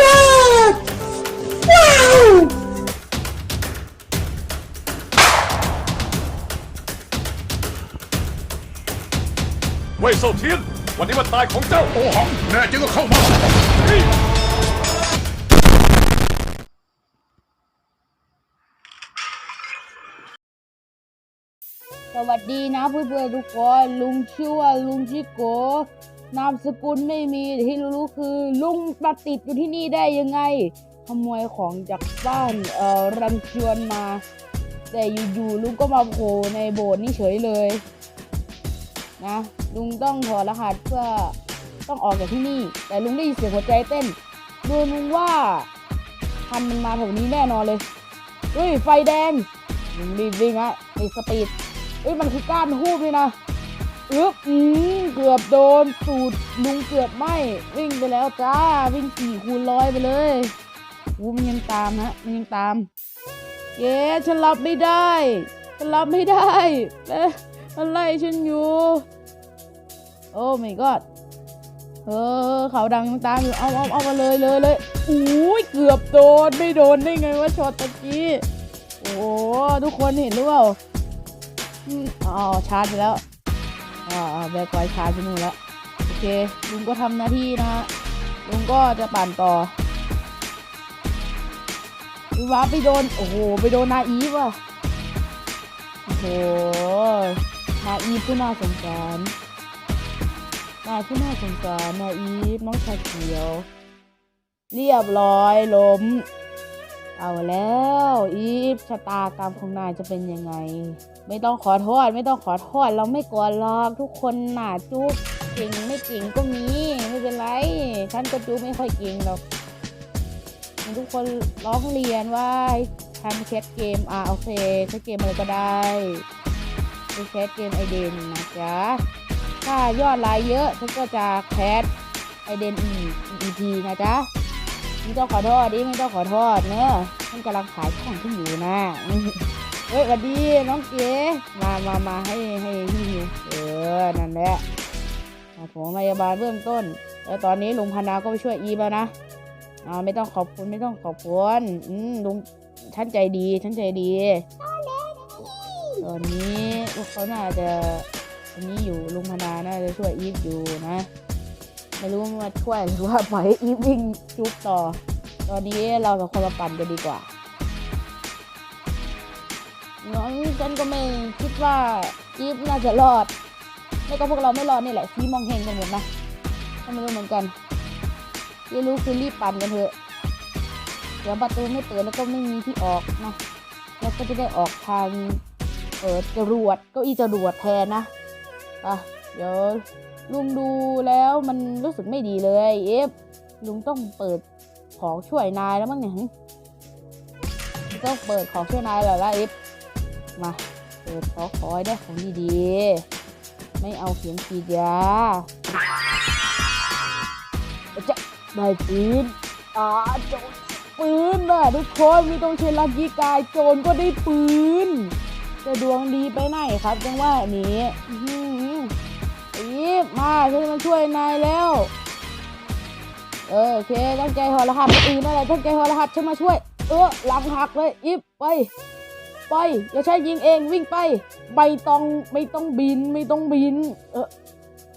god ว้าวเว่ยเซาเทียนวันนี้วันตายของเจ้าโอหังแน่จริงก็เข้ามาสวัสดีนะเพื่อนๆทุกคนลุงชื่อว่าลุงชิโกะ นามสกุลไม่มีที่รู้คือ ลุงมาติดอยู่ที่นี่ได้ยังไงขโมยของจากบ้านเอ่อรันชวนมา แต่อยู่ๆลุงก็มาโผล่ในโบสถ์นี่เฉยเลย นะ ลุงต้องถอดรหัสเพื่อต้องออกจากที่นี่ แต่ลุงได้ยินเสียงหัวใจเต้นดูลุงว่าทันมันมาแถวนี้แน่นอนเลยเฮ้ยไฟแดงลุงรีบวิ่งอะในสปีดเอ้ยมันคือก้านหูบเลยนะ อึ๊บอืมเกือบโดนสูดลุงเกือบไหมวิ่งไปแล้วจ้า วิ่งสี่คูณร้อยไปเลยวูมันยังตามฮะมันยังตาม เย้ฉันรับไม่ได้ฉันรับไม่ได้เอ๊ะมันไล่ฉันอยู่ โอ้ my god เออเขาดังยังตามอยู่ เอาเอาเอามาเลยเลยเลยอุ้ยเกือบโดนไม่โดนได้ไงวะช็อตตะกี้ โอ้ทุกคนเห็นหรือเปล่าอ๋อชาร์จไปแล้ว อ่าแบกไว้ชาร์จไปนู่นแล้วโอเคลุงก็ทำหน้าที่นะฮะลุงก็จะปั่นต่อวิวาไปโดน โอ้โห ไปโดนนาอีฟอะ โอ้โห นาอีฟผู้น่าสงสารนายผู้น่าสงสารนาอีฟน้องชาเขียว เรียบร้อยล้ม เอาแล้ว อีฟชะตากรรมของนายจะเป็นยังไง ไม่ต้องขอโทษไม่ต้องขอโทษเราไม่กลัวหรอกทุกคนหนาจุ๊บเก่งไม่เก่งก็มีไม่เป็นไรฉันก็จุ๊บไม่ค่อยเก่งหรอกทุกคนร้องเรียนว่าให้ฉันแคสเกมอ่าโอเคแคสเกมอะไรก็ได้ไปแคสเกมไอเดนนะจ๊ะถ้ายอดไลค์เยอะฉันก็จะแคสไอเดนอีอีพีนะจ๊ะไม่ต้องขอโทษดิไม่ต้องขอโทษเนอะท่านกำลังขายของที่อยู่นะ เฮ้ยสวัสดีน้องเก๋มามามาให้ให้พี่นิวเออ นั่นแหละของพยาบาลเบื้องต้น แล้วตอนนี้ลุงพนาก็ไปช่วยอีฟแล้วนะอ่าไม่ต้องขอบคุณไม่ต้องขอบคุณอืมลุงท่านใจดีท่านใจดี ตอนนี้พวกเขาน่าจะอันนี้อยู่ลุงพนาน่าจะช่วยอีฟอยู่นะไม่รู้ว่าช่วยหรือว่าปล่อยอีฟวิ่งจุ๊บต่อ ตอนนี้เรากับคนมาปั่นกันดีกว่า น้องฉันก็ไม่คิดว่าอีฟน่าจะรอด ไม่ก็พวกเราไม่รอดนี่แหละซีมองเฮงกันหมดนะก็ไม่รู้เหมือนกันที่รู้คือรีบปั่นกันเถอะ เดี๋ยวประตูไม่เปิดแล้วก็ไม่มีที่ออกนะ แล้วก็จะได้ออกทางเออจรวดเก็อีจรวดแทนนะอะเดี๋ยวลุงดูแล้วมันรู้สึกไม่ดีเลยเอฟลุงต้องเปิดของช่วยนายแล้วมั้งเนี่ยต้องเปิดของช่วยนายแล้วละเอฟ มาเปิดขอขอให้ได้ของดีๆ ไม่เอาเข็มฉีดยาจะได้ปืนอ่าโจรปืนนะทุกคนไม่ต้องใช้ลักกี้กายโจรก็ได้ปืนจะดวงดีไปไหนครับจังว่านี้อื้อหืออีฟมาฉันมาช่วยนายแล้วเออโอเคตั้งใจหอรหัสอื่นนั่นแหละตั้งใจหอรหัสฉันมาช่วย เออหลังหักเลยอีฟไป ไปอย่าใช้ยิงเองวิ่งไปไม่ต้องไม่ต้องบินไม่ต้องบิน เออ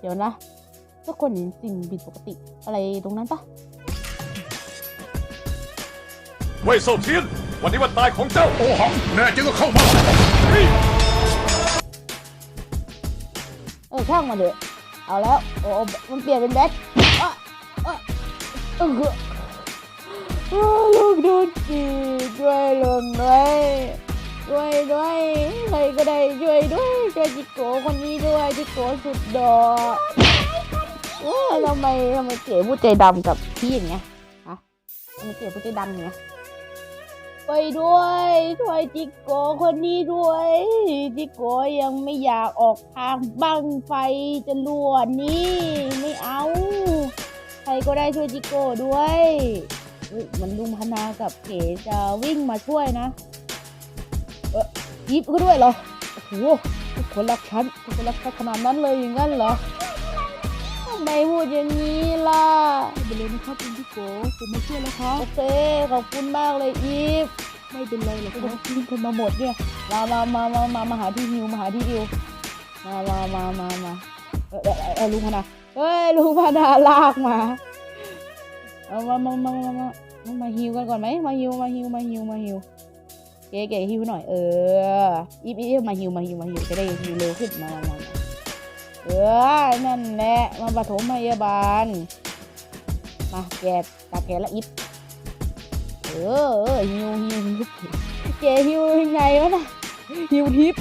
เดี๋ยวนะทุกคนเห็นสิ่งผิดปกติ อะไรตรงนั้นปะเว่ยเซาเทียนวันนี้วันตายของเจ้าโอหังแน่จริงก็เข้ามาเออช่างมาเถอะเอาแล้วโอ้มันเปลี่ยนเป็นแบ็คอะอะเออเออลูกโดนจีบด้วยลุงด้วย ช่วยด้วยใครก็ได้ช่วยด้วยช่วยจิโกคนนี้ด้วยจิโกสุดดอกเออทำไมทำไมเก๋พูดใจดำกับพี่อย่างเงี้ยฮะทำไมเก๋พูดใจดำอย่างเงี้ยไปด้วยช่วยจิโกคนนี้ด้วยจิโกยังไม่อยากออกทางบังไฟจรวดนี่ไม่เอาใครก็ได้ช่วยจิโกด้วยมันลุงพนากับเก๋จะวิ่งมาช่วยนะ ออยิบก็ด้วยเหรอ โอ้โหทุกคนรักฉันทุกคนรักฉันขนาดนั้นเลยอย่างนั้นเหรออืมไมพูดอย่างนี้ล่ะไปเลยนะครับคุณพี่โกผมมาช่วยแล้วครับโอเคขอบคุณมากเลยอีฟไม่เป็นไรหรอกครับทิ้งกันมาหมดเนี่ยมามามามามามาหาที่ฮิวมาหาที่ฮิวมามามามามาเออเออเออลุงพนาเฮ้ยลุงพนาลากมาเอามามามามามามามาฮิวกันก่อนไหมมาฮิวมาฮิวมาฮิวมาฮิว เก๋เก๋ฮิวหน่อยเอออีฟอีฟมาฮิวมาฮิวมาฮิวจะได้ฮิวเร็วขึ้นมามาเออนั่นแหละมาปฐมพยาบาลมาแกตาแกละอิดเออฮิวฮิวฮิวเกฮิวยังไงวะน่ะฮิวทิป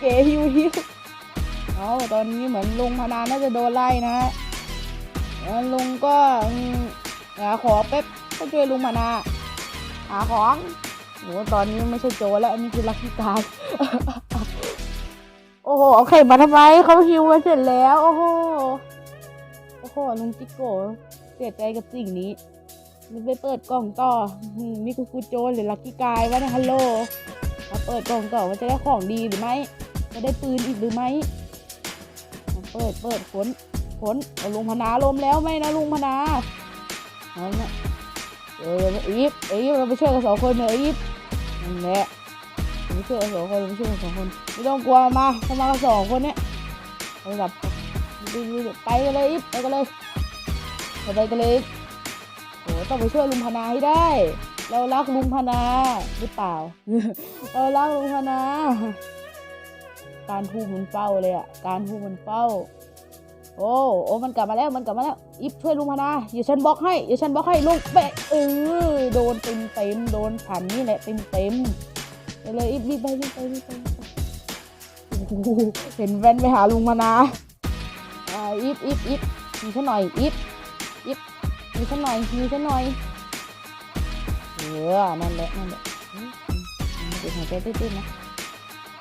เกฮิวทิปเอาตอนนี้เหมือนลุงพนาน่าจะโดนไล่นะฮะลุงก็อืมหาของแป๊บก็ช่วยลุงพนาหาของ โหตอนนี้ไม่ใช่โจแล้ว อันนี้คือลักกี้การดโอ้โหเอาไข่มาทำไมเขาฮิวกันเสร็จแล้ว โอ้โหโอ้โหลุงจิโกเสียใจกับสิ่งนี้มันไปเปิดกล่องต่อมนี่คือกูโจหรือลักกี้กายวะนะฮัลโหลมาเปิดกล่องต่อมันจะได้ของดีหรือไม่ จะได้ปืนอีกหรือไม่เปิดเปิดขนขนเอาลุงพนาลมแล้วไหมนะลุงพนาเอาละเอออีฟอีฟเราไปช่วยกันสองคนเนอะอีฟ นั่นแหละไม่ช่วยสองคนไม่ช่วยสองคนไม่ต้องกลัวมาเข้ามากันสองคนเนี้ยไปแบบไปกันเลยไปกันเลยไปกันเลยโอ้ต้องไปช่วยลุงพนาให้ได้ เรารักลุงพนาหรือเปล่า เรารักลุงพนา การพูดมันเฝ้าเลยอะ การพูดมันเฝ้า โอ้ โอ้ มันกลับมาแล้ว มันกลับมาแล้ว อิฟช่วยลุงพนาเดี๋ยวฉันบล็อกให้เดี๋ยวฉันบล็อกให้ลุงเปะเออโดนเต็มเต็มโดนฉันนี่แหละเต็มเต็มเลยอีฟรีบไปรีบไปรีบไปเห็นแว่นไปหาลุงมานะอ่าอีฟอีฟอีฟมีฉันหน่อยอีฟอีฟมีฉันหน่อยมีฉันหน่อยเออนั่นแหละนั่นแหละอืมอืมอืมติดหัวใจตื้นๆนะ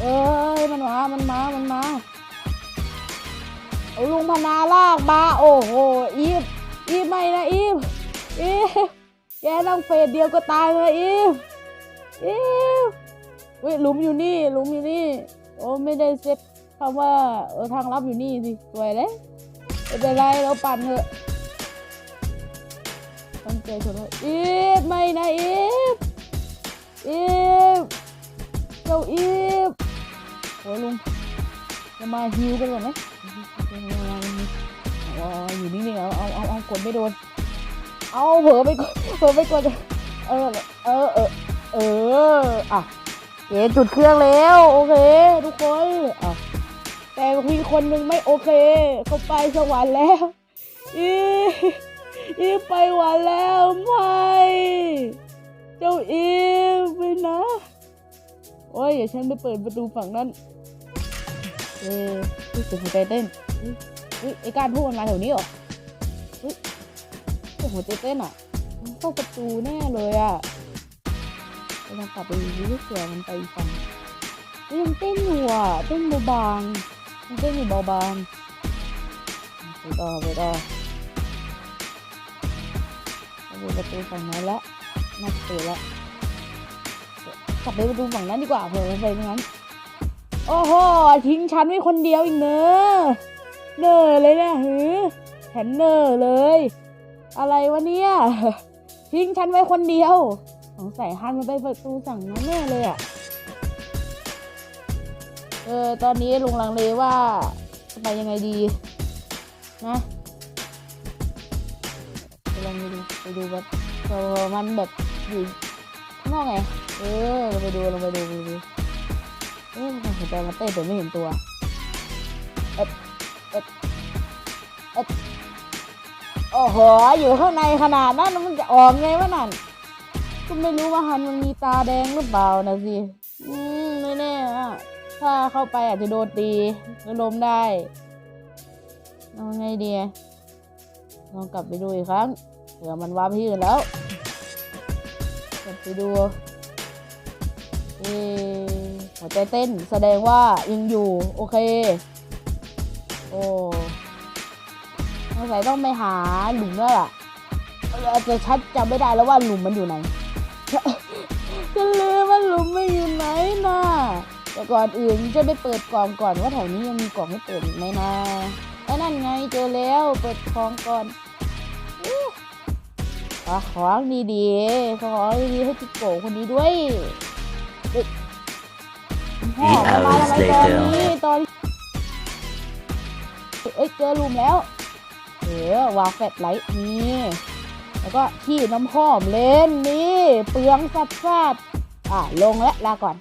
เอ้ยมันมา มันมา มันมา ลุงพนาลากมาโอ้โหอีฟอีฟไม่นะอีฟอีฟแกนั่งเฟสเดียวก็ตายเลยอีฟอีฟเฮ้ยหลุมอยู่นี่หลุมอยู่นี่ โอ้ไม่ได้เซ็ตคำว่าเออทางลับอยู่นี่สิสวยเลยไม่เป็นไรเราปั่นเถอะตั้งใจชนเลยอีฟไม่นะอีฟอีฟเจ้าอีฟโอ้ยลุงจะมาฮิวกันก่อนไหม อาอยู่นี่นี่เอาเอาเอาเอากดไม่โดน เอาเผลอไปกดเผลอไปกดเออเออเออเอออะเกจุดเครื่องแล้ว โอเค ทุกคนอะแต่มีคนหนึ่งไม่โอเค เขาไปสวรรค์แล้วอีอีไปหวันแล้วไม่เจ้าอีไปนะโอ้ยเดี๋ยวฉันไปเปิดประตูฝั่งนั้นเออรู้สึกหัวใจเต้น เฮ้ยไอ้การพูดมันมาแถวนี้เหรอเฮ้ยเสียงหัวใจเต้นอะมันเข้าประตูแน่เลยอะเราลองกลับไปดูดิเผื่อมันไปอีกฝั่งยังเต้นอยู่อะเต้นเบาบางยังเต้นอยู่เบาบางไปต่อไปต่อไปดูประตูฝั่งนั้นละน่าจะเปิดละกลับไปประตูฝั่งนั้นดีกว่าเผื่อมันไปตรงนั้นโอ้โหทิ้งฉันไว้คนเดียวอีกเนอะ เนอเลยเนี่ยหือแขนเนอเลย อะไรวะเนี่ย ทิ้งฉันไว้คนเดียว สงสัยฮันมันไปประตูสั่งนั้แน่เลยอะ เออ ตอนนี้ลุงลังเลว่าจะไปยังไงดี นะไปลองไปดูไปดูแบบเออมันแบบอยู่ข้างนอกไง เออลงไปดูลงไปดูไปดูเออมันหัวใจมันเต้นแต่ไม่เห็นตัวเออ โอ้โห อยู่ข้างในขนาดนั้นมันจะออกไงวะนั่น ก็ไม่รู้ว่าฮันมันมีตาแดงหรือเปล่านะสิ อืมไม่แน่อะถ้าเข้าไปอาจจะโดนตีแล้วล้มได้ เอาไงดีลองกลับไปดูอีกครั้งเผื่อมันวาร์ปที่อื่นแล้ว กลับไปดูเอ๊หัวใจเต้นแสดงว่ายังอยู่ โอเค อ้สงสัยต้องไปหาหลุมแล้วล่ะอาจจะชัดจำไม่ได้แล้วว่าหลุมมันอยู่ไหนฉันลืมว่าหลุมไม่อยู่ไหนนะแต่ก่อนอื่นจะไปเปิดกล่องก่อนว่าแถวนี้ยังมีกล่องให้เปิดอีกไหมนะไปนะนั่นไงเจอแล้วเปิดของก่อนอู้อะของดีๆของดีๆให้จิโกะคนนี้ด้วยเฮ้ยพ่อมามาทำไมตอนนี้ตอนนี้ เอ้ยเจอลุมแล้ว เออวางแฟลชไลท์นี่แล้วก็ขี้น้ำหอมเล่นนี่ เปลืองสัดสัดอะลงแล้วลาก่อน